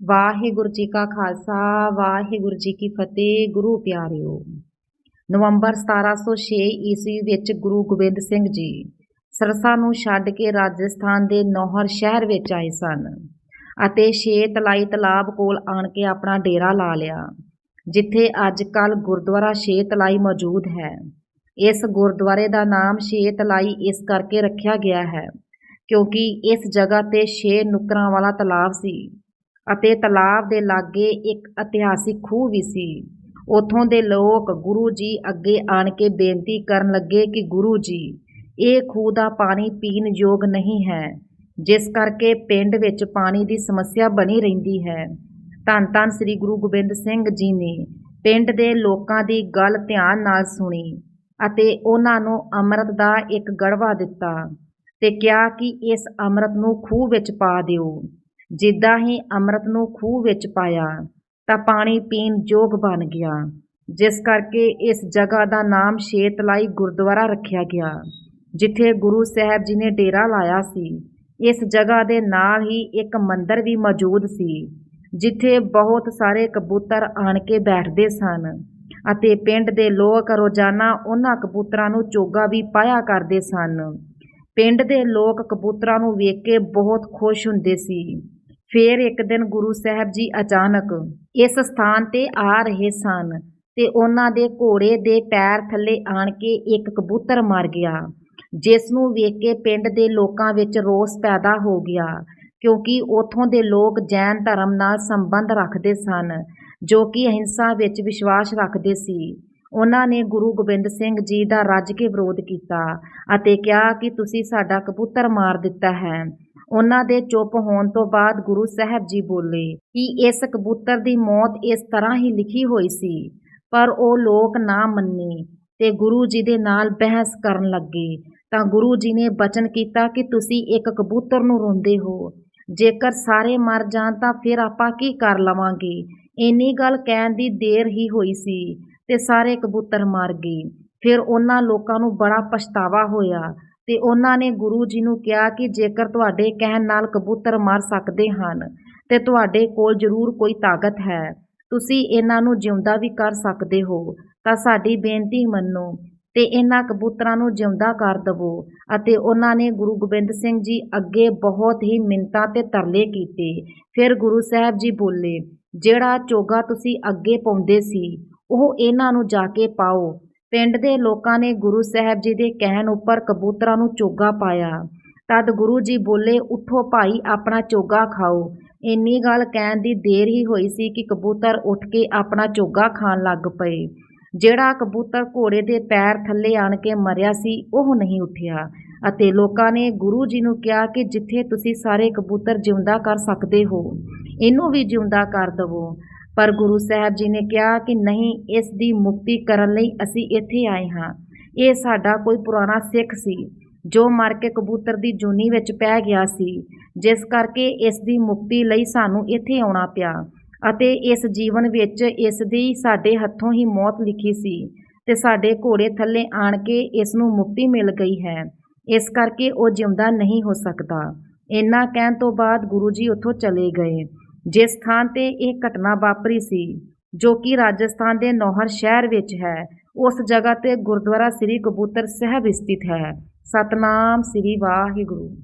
ਵਾਹਿਗੁਰੂ ਜੀ ਕਾ ਖਾਲਸਾ, ਵਾਹਿਗੁਰੂ ਜੀ ਕੀ ਫਤਿਹ, ਗੁਰੂ ਪਿਆਰਿਓ। ਨਵੰਬਰ 1706 ਈਸਵੀ ਵਿੱਚ ਗੁਰੂ ਗੋਬਿੰਦ ਸਿੰਘ ਜੀ ਸਰਸਾ ਨੂੰ ਛੱਡ ਕੇ ਰਾਜਸਥਾਨ ਦੇ ਨੌਹਰ ਸ਼ਹਿਰ ਵਿੱਚ ਆਏ ਸਨ ਅਤੇ ਛੇ ਤਲਾਈ ਤਲਾਬ ਕੋਲ ਆਣ ਕੇ ਆਪਣਾ ਡੇਰਾ ਲਾ ਲਿਆ, ਜਿੱਥੇ ਅੱਜ ਕੱਲ ਗੁਰਦੁਆਰਾ ਛੇ ਤਲਾਈ ਮੌਜੂਦ ਹੈ। ਇਸ ਗੁਰਦੁਆਰੇ ਦਾ ਨਾਮ ਛੇ ਤਲਾਈ ਇਸ ਕਰਕੇ ਰੱਖਿਆ ਗਿਆ ਹੈ ਕਿਉਂਕਿ ਇਸ ਜਗ੍ਹਾ ਤੇ ਛੇ ਨੁਕਰਾਂ ਵਾਲਾ ਤਲਾਬ ਸੀ। ਅਤੇ ਤਲਾਬ ਦੇ ਲਾਗੇ ਇੱਕ ਇਤਿਹਾਸਿਕ ਖੂਹ ਵੀ ਸੀ। ਉਥੋਂ ਦੇ ਲੋਕ ਗੁਰੂ ਜੀ ਅੱਗੇ ਆਣ ਕੇ ਬੇਨਤੀ ਕਰਨ ਲੱਗੇ ਕਿ ਗੁਰੂ ਜੀ, ਇਹ ਖੂਹ ਦਾ ਪਾਣੀ ਪੀਣ ਯੋਗ ਨਹੀਂ ਹੈ। ਜਿਸ ਕਰਕੇ ਪਿੰਡ ਵਿੱਚ ਪਾਣੀ ਦੀ ਸਮੱਸਿਆ ਬਣੀ ਰਹਿੰਦੀ ਹੈ। ਧੰਨ ਧੰਨ ਸ੍ਰੀ ਗੁਰੂ ਗੋਬਿੰਦ ਸਿੰਘ ਜੀ ਨੇ ਪਿੰਡ ਦੇ ਲੋਕਾਂ ਦੀ ਗੱਲ ਧਿਆਨ ਨਾਲ ਸੁਣੀ ਅਤੇ ਉਹਨਾਂ ਨੂੰ ਅੰਮ੍ਰਿਤ ਦਾ ਇੱਕ ਗੜਵਾ ਦਿੱਤਾ ਤੇ ਕਿਹਾ ਕਿ ਇਸ ਅੰਮ੍ਰਿਤ ਨੂੰ ਖੂਹ ਵਿੱਚ ਪਾ ਦਿਓ। ਜਿੱਦਾਂ ਹੀ ਅੰਮ੍ਰਿਤ ਨੂੰ ਖੂਹ ਵਿੱਚ ਪਾਇਆ, ਤਾਂ ਪਾਣੀ ਪੀਣ ਯੋਗ ਬਣ ਗਿਆ। ਜਿਸ ਕਰਕੇ ਇਸ ਜਗ੍ਹਾ ਦਾ ਨਾਮ ਸ਼ੇਤਲਾਈ ਗੁਰਦੁਆਰਾ ਰੱਖਿਆ ਗਿਆ, ਜਿੱਥੇ ਗੁਰੂ ਸਾਹਿਬ ਜੀ ਨੇ ਡੇਰਾ ਲਾਇਆ ਸੀ। ਇਸ ਜਗ੍ਹਾ ਦੇ ਨਾਲ ਹੀ ਇੱਕ ਮੰਦਿਰ ਵੀ ਮੌਜੂਦ ਸੀ, ਜਿੱਥੇ ਬਹੁਤ ਸਾਰੇ ਕਬੂਤਰ ਆਣ ਕੇ ਬੈਠਦੇ ਸਨ ਅਤੇ ਪਿੰਡ ਦੇ ਲੋਕ ਰੋਜ਼ਾਨਾ ਉਹਨਾਂ ਕਬੂਤਰਾਂ ਨੂੰ ਚੋਗਾ ਵੀ ਪਾਇਆ ਕਰਦੇ ਸਨ। ਪਿੰਡ ਦੇ ਲੋਕ ਕਬੂਤਰਾਂ ਨੂੰ ਵੇਖ ਕੇ ਬਹੁਤ ਖੁਸ਼ ਹੁੰਦੇ ਸੀ। ਫੇਰ ਇੱਕ ਦਿਨ ਗੁਰੂ ਸਾਹਿਬ ਜੀ ਅਚਾਨਕ ਇਸ ਸਥਾਨ ਤੇ ਆ ਰਹੇ ਸਨ ਤੇ ਉਹਨਾਂ ਦੇ ਘੋੜੇ ਦੇ ਪੈਰ ਥੱਲੇ ਆਣ ਕੇ ਇੱਕ ਕਬੂਤਰ ਮਰ ਗਿਆ, ਜਿਸ ਨੂੰ ਵੇਖ ਕੇ ਪਿੰਡ ਦੇ ਲੋਕਾਂ ਵਿੱਚ ਰੋਸ ਪੈਦਾ ਹੋ ਗਿਆ, ਕਿਉਂਕਿ ਉਥੋਂ ਦੇ ਲੋਕ ਜੈਨ ਧਰਮ ਨਾਲ ਸੰਬੰਧ ਰੱਖਦੇ ਸਨ, ਜੋ ਕਿ ਅਹਿੰਸਾ ਵਿੱਚ ਵਿਸ਼ਵਾਸ ਰੱਖਦੇ ਸੀ। ਉਹਨਾਂ ਨੇ ਗੁਰੂ ਗੋਬਿੰਦ ਸਿੰਘ ਜੀ ਦਾ ਰੱਜ ਕੇ ਵਿਰੋਧ ਕੀਤਾ ਅਤੇ ਕਿਹਾ ਕਿ ਤੁਸੀਂ ਸਾਡਾ ਕਬੂਤਰ ਮਾਰ ਦਿੱਤਾ ਹੈ। ਉਹਨਾਂ ਦੇ ਚੁੱਪ ਹੋਣ ਤੋਂ ਬਾਅਦ ਗੁਰੂ ਸਾਹਿਬ ਜੀ ਬੋਲੇ ਕਿ ਇਸ ਕਬੂਤਰ ਦੀ ਮੌਤ ਇਸ ਤਰ੍ਹਾਂ ਹੀ ਲਿਖੀ ਹੋਈ ਸੀ, ਪਰ ਉਹ ਲੋਕ ਨਾ ਮੰਨੇ ਤੇ ਗੁਰੂ ਜੀ ਦੇ ਨਾਲ ਬਹਿਸ ਕਰਨ ਲੱਗੇ। ਤਾਂ ਗੁਰੂ ਜੀ ਨੇ ਬਚਨ ਕੀਤਾ ਕਿ ਤੁਸੀਂ ਇੱਕ ਕਬੂਤਰ ਨੂੰ ਰੋਂਦੇ ਹੋ। ਜੇਕਰ ਸਾਰੇ ਮਰ ਜਾਣ ਤਾਂ ਫਿਰ ਆਪਾਂ ਕੀ ਕਰ ਲਵਾਂਗੇ? ਇੰਨੀ ਗੱਲ ਕਹਿਣ ਦੀ ਦੇਰ ਹੀ ਹੋਈ ਸੀ ਤੇ ਸਾਰੇ ਕਬੂਤਰ ਮਰ ਗਏ। ਫਿਰ ਉਹਨਾਂ ਲੋਕਾਂ ਨੂੰ ਬੜਾ ਪਛਤਾਵਾ ਹੋਇਆ ਤੇ ਉਹਨਾਂ ਨੇ ਗੁਰੂ ਜੀ ਨੂੰ ਕਿਹਾ ਕਿ ਜੇਕਰ ਤੁਹਾਡੇ ਕਹਿਣ ਨਾਲ ਕਬੂਤਰ ਮਰ ਸਕਦੇ ਹਨ, ਤੇ ਤੁਹਾਡੇ ਕੋਲ ਜ਼ਰੂਰ ਕੋਈ ਤਾਕਤ ਹੈ। ਤੁਸੀਂ ਇਹਨਾਂ ਨੂੰ ਜਿਉਂਦਾ ਵੀ ਕਰ ਸਕਦੇ ਹੋ। ਤਾਂ ਸਾਡੀ ਬੇਨਤੀ ਮੰਨੋ ਤੇ ਇਹਨਾਂ ਕਬੂਤਰਾਂ ਨੂੰ ਜਿਉਂਦਾ ਕਰ ਦਵੋ ਅਤੇ ਉਹਨਾਂ ਨੇ ਗੁਰੂ ਗੋਬਿੰਦ ਸਿੰਘ ਜੀ ਅੱਗੇ ਬਹੁਤ ਹੀ ਮਿੰਤਾ ਤੇ ਤਰਲੇ ਕੀਤੇ। ਫਿਰ ਗੁਰੂ ਸਾਹਿਬ ਜੀ ਬੋਲੇ, ਜਿਹੜਾ ਚੋਗਾ ਤੁਸੀਂ ਅੱਗੇ ਪਾਉਂਦੇ ਸੀ, ਉਹ ਇਹਨਾਂ ਨੂੰ ਜਾ ਕੇ ਪਾਓ ਪਿੰਡ ਦੇ ਲੋਕਾਂ ਨੇ ਗੁਰੂ ਸਾਹਿਬ ਜੀ ਦੇ ਕਹਿਣ ਉੱਪਰ ਕਬੂਤਰਾਂ ਨੂੰ ਚੋਗਾ ਪਾਇਆ। ਤਦ ਗੁਰੂ ਜੀ ਬੋਲੇ, ਉਠੋ ਭਾਈ, ਆਪਣਾ ਚੋਗਾ ਖਾਓ। ਇੰਨੀ ਗੱਲ ਕਹਿਣ ਦੀ ਦੇਰ ਹੀ ਹੋਈ ਸੀ ਕਿ ਕਬੂਤਰ ਉੱਠ ਕੇ ਆਪਣਾ ਚੋਗਾ ਖਾਣ ਲੱਗ ਪਏ। ਜਿਹੜਾ ਕਬੂਤਰ ਘੋੜੇ ਦੇ ਪੈਰ ਥੱਲੇ ਆਣ ਕੇ ਮਰਿਆ ਸੀ, ਉਹ ਨਹੀਂ ਉੱਠਿਆ ਅਤੇ ਲੋਕਾਂ ਨੇ ਗੁਰੂ ਜੀ ਨੂੰ ਕਿਹਾ ਕਿ ਜਿੱਥੇ ਤੁਸੀਂ ਸਾਰੇ ਕਬੂਤਰ ਜਿਉਂਦਾ ਕਰ ਸਕਦੇ ਹੋ, ਇਹਨੂੰ ਵੀ ਜਿਉਂਦਾ ਕਰ ਦਵੋ। ਪਰ ਗੁਰੂ ਸਾਹਿਬ ਜੀ ਨੇ ਕਿਹਾ ਕਿ ਨਹੀਂ, ਇਸ ਦੀ ਮੁਕਤੀ ਕਰਨ ਲਈ ਅਸੀਂ ਇੱਥੇ ਆਏ ਹਾਂ। ਇਹ ਸਾਡਾ ਕੋਈ ਪੁਰਾਣਾ ਸਿੱਖ ਸੀ, ਜੋ ਮਰ ਕੇ ਕਬੂਤਰ ਦੀ ਜੂਨੀ ਵਿੱਚ ਪੈ ਗਿਆ ਸੀ, ਜਿਸ ਕਰਕੇ ਇਸ ਦੀ ਮੁਕਤੀ ਲਈ ਸਾਨੂੰ ਇੱਥੇ ਆਉਣਾ ਪਿਆ ਅਤੇ ਇਸ ਜੀਵਨ ਵਿੱਚ ਇਸ ਦੀ ਸਾਡੇ ਹੱਥੋਂ ਹੀ ਮੌਤ ਲਿਖੀ ਸੀ ਤੇ ਸਾਡੇ ਘੋੜੇ ਥੱਲੇ ਆਣ ਕੇ ਇਸ ਨੂੰ ਮੁਕਤੀ ਮਿਲ ਗਈ ਹੈ। ਇਸ ਕਰਕੇ ਉਹ ਜਿਉਂਦਾ ਨਹੀਂ ਹੋ ਸਕਦਾ। ਇੰਨਾ ਕਹਿਣ ਤੋਂ ਬਾਅਦ ਗੁਰੂ ਜੀ ਉੱਥੋਂ ਚਲੇ ਗਏ। ਜਿਸ ਥਾਂ ਤੇ ਇਹ ਘਟਨਾ ਵਾਪਰੀ ਸੀ, ਜੋ ਕਿ ਰਾਜਸਥਾਨ ਦੇ ਨੌਹਰ ਸ਼ਹਿਰ ਵਿੱਚ ਹੈ, ਉਸ ਜਗ੍ਹਾ ਤੇ ਗੁਰਦੁਆਰਾ ਸ੍ਰੀ ਕਬੂਤਰ ਸਾਹਿਬ ਸਥਿਤ ਹੈ। ਸਤਨਾਮ ਸ੍ਰੀ ਵਾਹਿਗੁਰੂ।